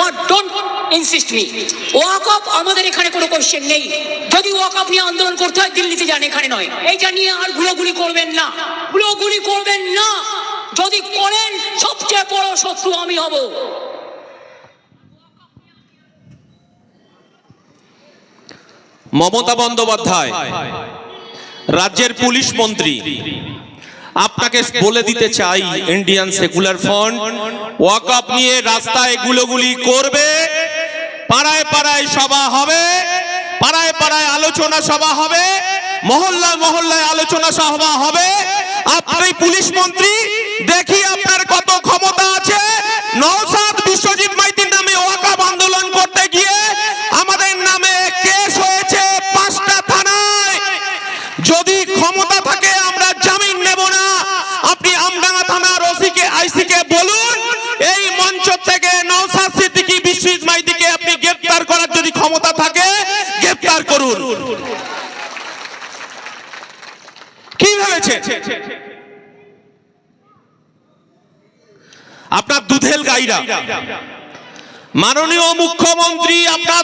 But don't insist me ওয়াকফ আমাদের এখানে কোনো কোশ্চেন নেই। যদি ওয়াকফ নিয়ে আন্দোলন করতে হয়, দিল্লিতে যান, এখানে নয়। এইটা নিয়ে আর গুলোগুলি করবেন না। গুলোগুলি করবেন না। যদি করেন, সবচেয়ে বড় শত্রু আমি হব। মমতা বন্দ্যোপাধ্যায়, রাজ্যের পুলিশ মন্ত্রী। আপনাকে বলে দিতে চাই ইন্ডিয়ান সেকুলার ফ্রন্ট ওয়াকআপ নিয়ে রাস্তায় গুলোগুলি করবে, পাড়ায় পাড়ায় সভা হবে, পাড়ায় পাড়ায় আলোচনা সভা হবে, মহল্লায় মহল্লায় আলোচনা সভা হবে। আপনি পুলিশ মন্ত্রী, দেখি আপনার কত ক্ষমতা আছে। নওসাদ বিশ্বজিৎ মাইতির নামে ওয়াকআপ আন্দোলন করতে গিয়ে আমাদের নামে কেস হয়েছে পাঁচটা থানায়। যদি ক্ষমতা থাকে মঞ্চ থেকে নওসা সিদ্দিকী বিশ্বজিৎ মাইদিকে আপনি গ্রেফতার করার যদি ক্ষমতা থাকে গ্রেফতার করুন। কি ভেবেছে আপনার দুধেল গাইরা। মাননীয় মুখ্যমন্ত্রী, আপনার